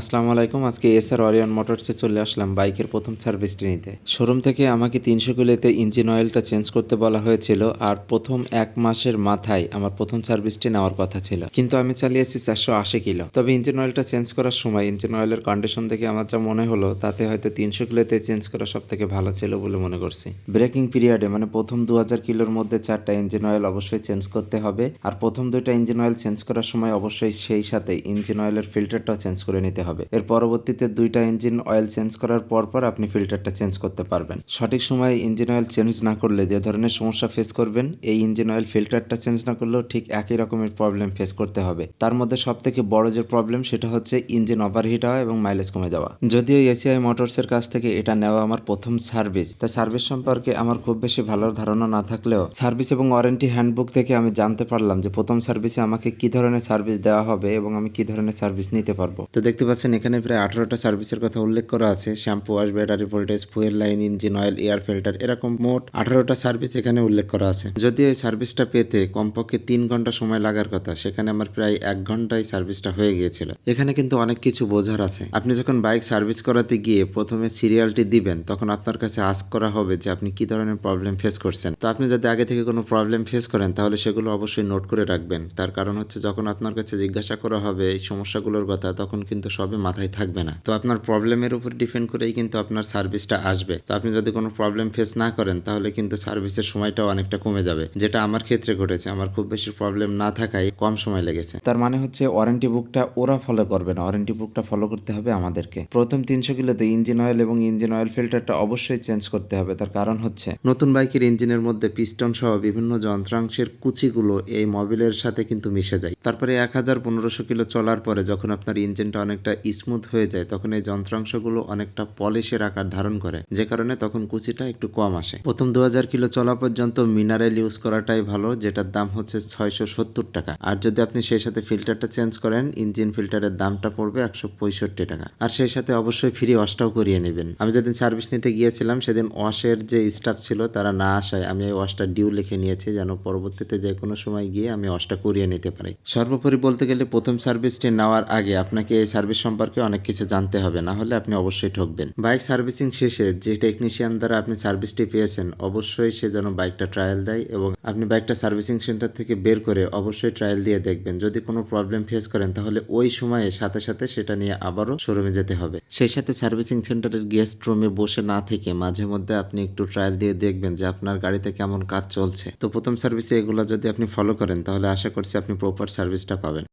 আসসালামু আলাইকুম, আজকে এস আর অরিয়ন মোটরসে চলে আসলাম বাইকের প্রথম সার্ভিসটি নিতে। শোরুম থেকে আমাকে তিনশো কিলোতে ইঞ্জিন অয়েলটা চেঞ্জ করতে বলা হয়েছিল আর প্রথম এক মাসের মাথায় আমার প্রথম সার্ভিসটি নেওয়ার কথা ছিল। কিন্তু আমি চালিয়েছি চারশো আশি কিলো। তবে ইঞ্জিন অয়েলটা চেঞ্জ করার সময় ইঞ্জিন অয়েলের কন্ডিশন দেখে আমার যা মনে হলো, তাতে হয়তো তিনশো কিলোতে চেঞ্জ করা সব থেকে ভালো ছিল বলে মনে করছি। ব্রেকিং পিরিয়ডে মানে প্রথম দু হাজার কিলোর মধ্যে চারটা ইঞ্জিন অয়েল অবশ্যই চেঞ্জ করতে হবে, আর প্রথম দুইটা ইঞ্জিন অয়েল চেঞ্জ করার সময় অবশ্যই সেই সাথে ইঞ্জিন অয়েলের ফিল্টারটাও চেঞ্জ করে নিতে হবে। এর পরবর্তীতে দুইটা ইঞ্জিন অয়েল চেঞ্জ করার পর পর আপনি ফিল্টারটা চেঞ্জ করতে পারবেন। সঠিক সময়ে ইঞ্জিন অয়েল চেঞ্জ না করলে যে ধরনের সমস্যা ফেস করবেন, এই ইঞ্জিন অয়েল ফিল্টারটা চেঞ্জ না করলেও ঠিক একই রকমের প্রবলেম ফেস করতে হবে। তার মধ্যে সব থেকে বড় যে প্রবলেম সেটা হচ্ছে ইঞ্জিন ওভারহিট হওয়া এবং মাইলেজ কমে যাওয়া। যদিও এসিআই মোটরসের কাছ থেকে এটা নেওয়া আমার প্রথম সার্ভিস তা সার্ভিস সম্পর্কে আমার খুব বেশি ভালো ধারণা না থাকলেও সার্ভিস এবং ওয়ারেন্টি হ্যান্ডবুক থেকে আমি জানতে পারলাম যে প্রথম সার্ভিসে আমাকে কি ধরনের সার্ভিস দেওয়া হবে এবং আমি কি ধরনের সার্ভিস নিতে পারব। তো দেখতে পাচ্ছেন, এখানে প্রায় আঠারোটা সার্ভিসের কথা উল্লেখ করা আছে। Shampoo wash, battery voltage, fuel line, engine oil, air filter, এরকম মোট আঠারোটা সার্ভিস এখানে উল্লেখ করা আছে। যদিও এই সার্ভিসটা পেতে কমপক্ষে তিন ঘণ্টা সময় লাগার কথা, সেখানে আমার প্রায় এক ঘন্টায় সার্ভিসটা হয়ে গিয়েছিল। এখানে কিন্তু অনেক কিছু বোঝার আছে। আপনি যখন বাইক সার্ভিস করাতে গিয়ে প্রথমে সিরিয়ালটি দিবেন, তখন আপনার কাছে আস্ক করা হবে যে আপনি কি ধরনের প্রবলেম ফেস করছেন। তো আপনি যদি আগে থেকে কোনো প্রবলেম ফেস করেন, তাহলে সেগুলো অবশ্যই নোট করে রাখবেন। তার কারণ হচ্ছে, যখন আপনার কাছে জিজ্ঞাসা করা হবে এই সমস্যাগুলোর কথা, তখন কিন্তু সবে মাথায় থাকবে না। তো আপনার প্রবলেমের উপর ডিপেন্ড করেই কিন্তু আপনার সার্ভিসটা আসবে। তো আপনি যদি কোনো প্রবলেম ফেস না করেন তাহলে কিন্তু সার্ভিসের সময়টাও অনেকটা কমে যাবে। যেটা আমার ক্ষেত্রে ঘটেছে আমার খুব বেশি প্রবলেম না থাকায় কম সময় লেগেছে। তার মানে হচ্ছে ওয়ারেন্টি বুকটা ওরা ফলো করবে না। ওয়ারেন্টি বুকটা ফলো করতে হবে আমাদেরকে। প্রথম তিনশো কিলোতে ইঞ্জিন অয়েল এবং ইঞ্জিন অয়েল ফিল্টারটা অবশ্যই চেঞ্জ করতে হবে। তার কারণ হচ্ছে নতুন বাইকের ইঞ্জিনের মধ্যে পিস্টন সহ বিভিন্ন যন্ত্রাংশের কুচিগুলো এই মবিলের সাথে কিন্তু মিশে যায়। তারপরে এক হাজার পনেরোশো কিলো চলার পরে যখন আপনার ইঞ্জিনটা অনেকটা স্মুথ হয়ে যায়, তখন এই যন্ত্রাংশগুলো অনেকটা পলিশের আকার ধারণ করে, যে কারণে তখন কুচিটা একটু কম আসে। প্রথম দু হাজার কিলো চলা পর্যন্ত মিনারেল ইউজ করাটাই ভালো, যেটার দাম হচ্ছে ছয়শো সত্তর টাকা। আর যদি আপনি সেই সাথে ফিল্টারটা চেঞ্জ করেন ইঞ্জিন ফিল্টারের দামটা পড়বে একশো পঁয়ষট্টি টাকা। আর সেই সাথে অবশ্যই ফ্রি ওয়াশটাও করিয়ে নেবেন। আমি যেদিন সার্ভিস নিতে গিয়েছিলাম, সেদিন ওয়াশের যে স্টাফ ছিল, তারা না আসায় আমি এই ওয়াশটা ডিউ লিখে নিয়েছি, যেন পরবর্তীতে যে কোনো সময় গিয়ে আমি ওয়াশটা করিয়ে নিতে পারি। সর্বোপরি বলতে গেলে প্রথম সার্ভিসটি নেওয়ার আগে আপনাকে এই সার্ভিস সম্পর্কে অনেক কিছু জানতে হবে, না হলে আপনি অবশ্যই ঠকবেন। বাইক সার্ভিসিং শেষে যে টেকনিশিয়ান দ্বারা আপনি সার্ভিসটি পেয়েছেন, অবশ্যই সে যেন বাইকটা ট্রায়াল দেয় এবং আপনি বাইকটা সার্ভিসিং সেন্টার থেকে বের করে অবশ্যই ট্রায়াল দিয়ে দেখবেন। যদি কোনো প্রবলেম ফেস করেন, তাহলে ওই সময়ে সাথে সাথে সেটা নিয়ে আবারও শোরুমে যেতে হবে। সেই সাথে সার্ভিসিং সেন্টারের গেস্ট রুমে বসে না থেকে মাঝে মধ্যে আপনি একটু ট্রায়াল দিয়ে দেখবেন যে আপনার গাড়িতে কেমন কাজ চলছে। তো প্রথম সার্ভিসে এগুলো যদি আপনি ফলো করেন, তাহলে আশা করছি আপনি প্রপার সার্ভিসটা পাবেন।